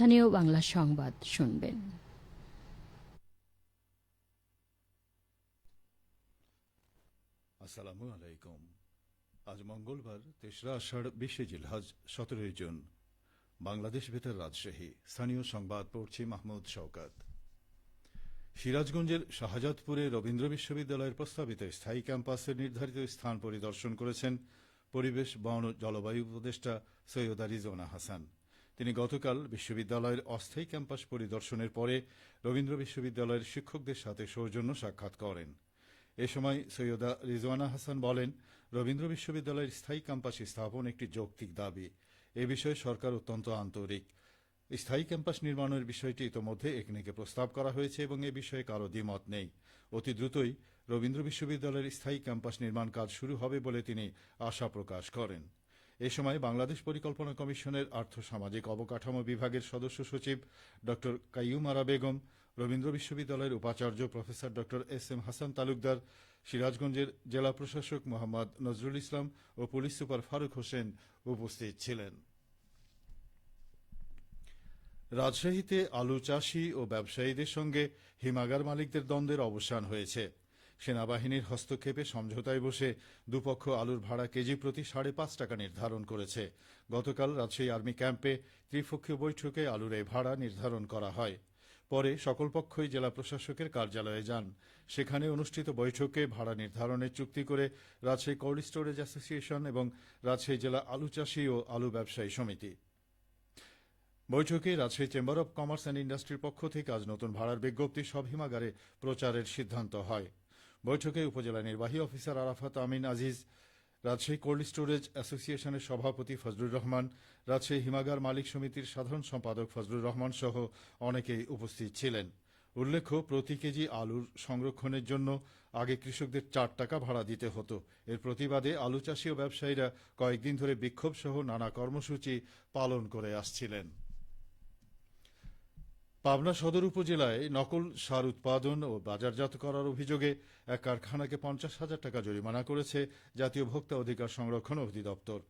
স্থানীয় বাংলা সংবাদ শুনবেন। আসসালামু আলাইকুম। আজ মঙ্গলবার, তেসরা আষাঢ়, বিশে জিলহজ, সতেরোই জুন। বাংলাদেশ বেতার রাজশাহী, স্থানীয় সংবাদ পড়ছি মাহমুদ শওকাত। সিরাজগঞ্জের শাহজাদপুরে রবীন্দ্র বিশ্ববিদ্যালয়ের প্রস্তাবিত স্থায়ী ক্যাম্পাসের নির্ধারিত স্থান পরিদর্শন করেছেন পরিবেশ, বন জলবায়ু উপদেষ্টা সৈয়দা রিজওয়ানা হাসান। তিনি গতকাল বিশ্ববিদ্যালয়ের অস্থায়ী ক্যাম্পাস পরিদর্শনের পরে রবীন্দ্র বিশ্ববিদ্যালয়ের শিক্ষকদের সাথে সৌজন্য সাক্ষাৎ করেন। এ সময় সৈয়দা রিজওয়ানা হাসান বলেন, রবীন্দ্র বিশ্ববিদ্যালয়ের স্থায়ী ক্যাম্পাস স্থাপন একটি যৌক্তিক দাবি। এ বিষয়ে সরকার অত্যন্ত আন্তরিক। স্থায়ী ক্যাম্পাস নির্মাণের বিষয়টি ইতোমধ্যে একনেকে প্রস্তাব করা হয়েছে এবং এ বিষয়ে কারও দ্বিমত নেই। অতি দ্রুতই রবীন্দ্র বিশ্ববিদ্যালয়ের স্থায়ী ক্যাম্পাস নির্মাণ কাজ শুরু হবে বলে তিনি আশা প্রকাশ করেন। এ সময় বাংলাদেশ পরিকল্পনা কমিশনের আর্থ সামাজিক অবকাঠামো বিভাগের সদস্য সচিব ড কাইয়ুম আরা বেগম, রবীন্দ্র বিশ্ববিদ্যালয়ের উপাচার্য প্রফেসর ড এস এম হাসান তালুকদার, সিরাজগঞ্জের জেলা প্রশাসক মোহাম্মদ নজরুল ইসলাম ও পুলিশ সুপার ফারুক হোসেন উপস্থিত ছিলেন। রাজশাহীতে আলু চাষি ও ব্যবসায়ীদের সঙ্গে হিমাগার মালিকদের দ্বন্দ্বের অবসান হয়েছে। সেনাবাহিনীর হস্তক্ষেপে সমঝোতায় বসে দুপক্ষ আলুর ভাড়া কেজি প্রতি সাড়ে পাঁচ টাকা নির্ধারণ করেছে। গতকাল রাজশাহী আর্মি ক্যাম্পে ত্রিপক্ষীয় বৈঠকে আলুর এই ভাড়া নির্ধারণ করা হয়। পরে সকল পক্ষই জেলা প্রশাসকের কার্যালয়ে যান। সেখানে অনুষ্ঠিত বৈঠকে ভাড়া নির্ধারণের চুক্তি করে রাজশাহী কোল্ড স্টোরেজ অ্যাসোসিয়েশন এবং রাজশাহী জেলা আলু চাষী ও আলু ব্যবসায়ী সমিতি। বৈঠকে Rajshahi chamber of commerce and ইন্ডাস্ট্রির পক্ষ থেকে আজ নতুন ভাড়ার বিজ্ঞপ্তি সব হিমাগারে প্রচারের সিদ্ধান্ত হয়। বৈঠকে উপজেলা নির্বাহী officer Arafat Amin Aziz, Rajshahi cold storage অ্যাসোসিয়েশনের সভাপতি ফজলুর রহমান, রাজশাহী হিমাগার মালিক সমিতির সাধারণ সম্পাদক ফজলুর রহমান সহ অনেকেই উপস্থিত ছিলেন। উল্লেখ্য, প্রতি কেজি আলুর সংরক্ষণের জন্য আগে কৃষকদের চার টাকা ভাড়া দিতে হতো। এর প্রতিবাদে আলু চাষী ও ব্যবসায়ীরা কয়েকদিন ধরে বিক্ষোভ সহ নানা কর্মসূচি পালন করে আসছিলেন। পাবনা সদর উপজেলায় নকল সার উৎপাদন ও বাজারজাত করার অভিযোগে এক কারখানাকে পঞ্চাশ হাজার টাকা জরিমানা করেছে জাতীয় ভোক্তা অধিকার সংরক্ষণ অধিদপ্তর।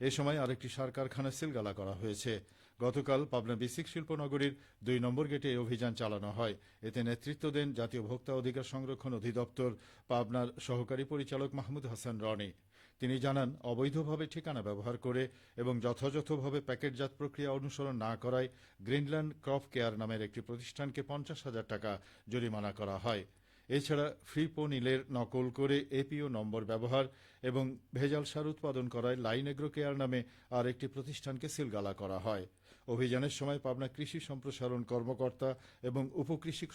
এ সময় আরেকটি সার কারখানা সিলগালা করা হয়েছে। গতকাল পাবনা বিসিক শিল্পনগরীর দুই নম্বর গেটে এই অভিযান চালানো হয়। এতে নেতৃত্ব দেন জাতীয় ভোক্তা অধিকার সংরক্ষণ অধিদপ্তর, পাবনার সহকারী পরিচালক মাহমুদ হাসান রনি। তিনি জানান, অবৈধভাবে ঠিকানা ব্যবহার করে এবং যথাযথভাবে প্যাকেটজাত প্রক্রিয়া অনুসরণ না করায় গ্রিনল্যান্ড ক্রপ কেয়ার নামের একটি প্রতিষ্ঠানকে পঞ্চাশ হাজার টাকা জরিমানা করা হয়। এছাড়া ফ্রিপো ফ্রিপোনিলের নকল করে এপিও নম্বর ব্যবহার এবং ভেজাল সার উৎপাদন করায় লাইন এগ্রো কেয়ার নামে আর একটি প্রতিষ্ঠানকে সিলগালা করা হয়। অভিযানের সময় পাবনা কৃষি সম্প্রসারণ কর্মকর্তা এবং উপকৃষি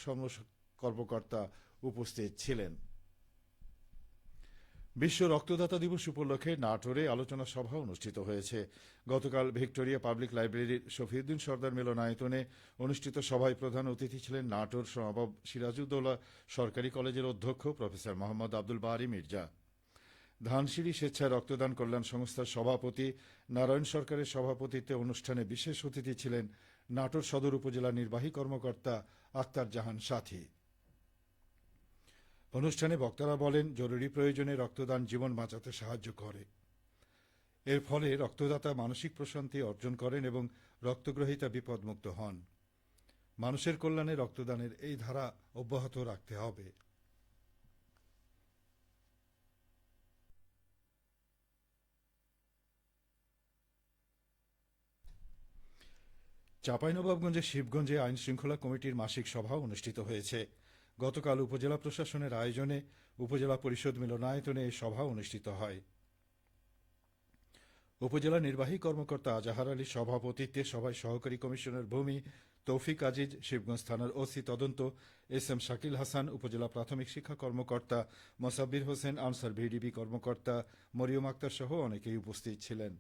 কর্মকর্তা উপস্থিত ছিলেন। বিশ্ব রক্তদাতা দিবস উপলক্ষে নাটোরে আলোচনা সভা অনুষ্ঠিত হয়েছে। গতকাল ভিক্টোরিয়া পাবলিক লাইব্রেরির শফিউদ্দিন সর্দার মিলনায়তনে অনুষ্ঠিত সভায় প্রধান অতিথি ছিলেন নাটোর সমাবব সিরাজউদ্দৌলা সরকারি কলেজের অধ্যক্ষ প্রফেসর মোহাম্মদ আব্দুল বারি মির্জা। ধানসিঁড়ি স্বেচ্ছায় রক্তদান কল্যাণ সংস্থার সভাপতি নারায়ণ সরকারের সভাপতিত্বে অনুষ্ঠানে বিশেষ অতিথি ছিলেন নাটোর সদর উপজেলা নির্বাহী কর্মকর্তা আক্তার জাহান সাথী। অনুষ্ঠানে বক্তারা বলেন, জরুরি প্রয়োজনে রক্তদান জীবন বাঁচাতে সাহায্য করে। এর ফলে রক্তদাতা মানসিক প্রশান্তি অর্জন করেন এবং রক্তগ্রহীতা বিপদমুক্ত হন। মানুষের কল্যাণে রক্তদানের এই ধারা অব্যাহত রাখতে হবে। চাঁপাইনবাবগঞ্জের শিবগঞ্জে আইন শৃঙ্খলা কমিটির মাসিক সভা অনুষ্ঠিত হয়েছে। গতকাল উপজেলা প্রশাসনের আয়োজনে উপজেলা পরিষদ মিলনায়তনে এই সভা অনুষ্ঠিত হয়। উপজেলা নির্বাহী কর্মকর্তা আজাহার আলীর সভাপতিত্বে সভায় সহকারী কমিশনার ভূমি তৌফিক আজিজ, শিবগঞ্জ থানার ওসি তদন্ত, এস এম শাকিল হাসান, উপজেলা প্রাথমিক শিক্ষা কর্মকর্তা মোসাব্বির হোসেন, আনসার ভিডিবি কর্মকর্তা মরিয়ম আক্তার সহ অনেকেই উপস্থিত ছিলেন।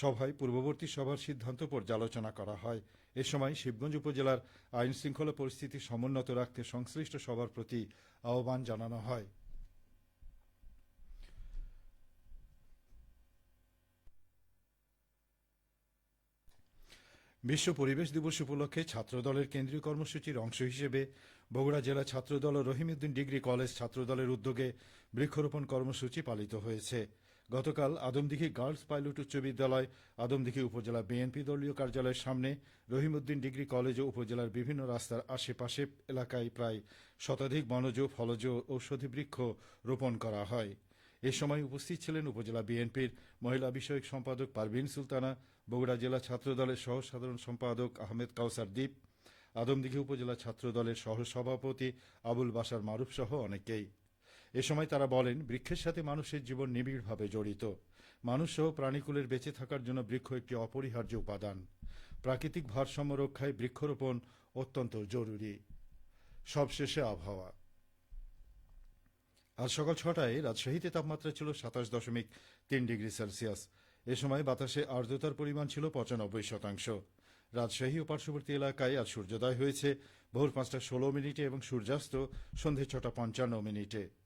সভায় পূর্ববর্তী সভার সিদ্ধান্ত পর্যালোচনা করা হয়। এ সময় শিবগঞ্জ উপজেলার আইন শৃঙ্খলা পরিস্থিতি সমুন্নত রাখতে সংশ্লিষ্ট সবার প্রতি আহ্বান জানানো হয়। বিশ্ব পরিবেশ দিবস উপলক্ষে ছাত্রদলের কেন্দ্রীয় কর্মসূচির অংশ হিসেবে বগুড়া জেলা ছাত্রদল ও রহিমউদ্দিন ডিগ্রি কলেজ ছাত্রদলের উদ্যোগে বৃক্ষরোপণ কর্মসূচি পালিত হয়েছে। গতকাল আদমদিঘি গার্লস পাইলট উচ্চ বিদ্যালয়, আদমদিঘি উপজেলা বিএনপি দলীয় কার্যালয়ের সামনে রহিমউদ্দিন ডিগ্রি কলেজ ও উপজেলার বিভিন্ন রাস্তার আশেপাশে এলাকায় প্রায় শতাধিক বনজ, ফলজ, ঔষধি বৃক্ষ রোপণ করা হয়। এ সময় উপস্থিত ছিলেন উপজেলা বিএনপির মহিলা বিষয়ক সম্পাদক পারভিন সুলতানা, বগুড়া জেলা ছাত্র দলের সহ সাধারণ সম্পাদক আহমেদ কাউসার দ্বীপ, আদমদিঘি উপজেলা ছাত্র দলের সহ সভাপতি আবুল বাসার মারুফ সহ অনেকেই। এ সময় তারা বলেন, বৃক্ষের সাথে মানুষের জীবন নিবিড়ভাবে জড়িত। মানুষ সহ প্রাণীকুলের বেঁচে থাকার জন্য বৃক্ষ একটি অপরিহার্য উপাদান। প্রাকৃতিক ভারসাম্য রক্ষায় বৃক্ষরোপণ অত্যন্ত জরুরি। সবশেষে আবহাওয়া। আজ সকাল ছটায় রাজশাহীতে তাপমাত্রা ছিল সাতাশ দশমিক তিন ডিগ্রি সেলসিয়াস। এ সময় বাতাসে আর্দ্রতার পরিমাণ ছিল পঁচানব্বই শতাংশ। রাজশাহী ও পার্শ্ববর্তী এলাকায় আজ সূর্যোদয় হয়েছে। ভোর পাঁচটা ষোলো মিনিটে এবং সূর্যাস্ত সন্ধে ছটা পঞ্চান্ন মিনিটে।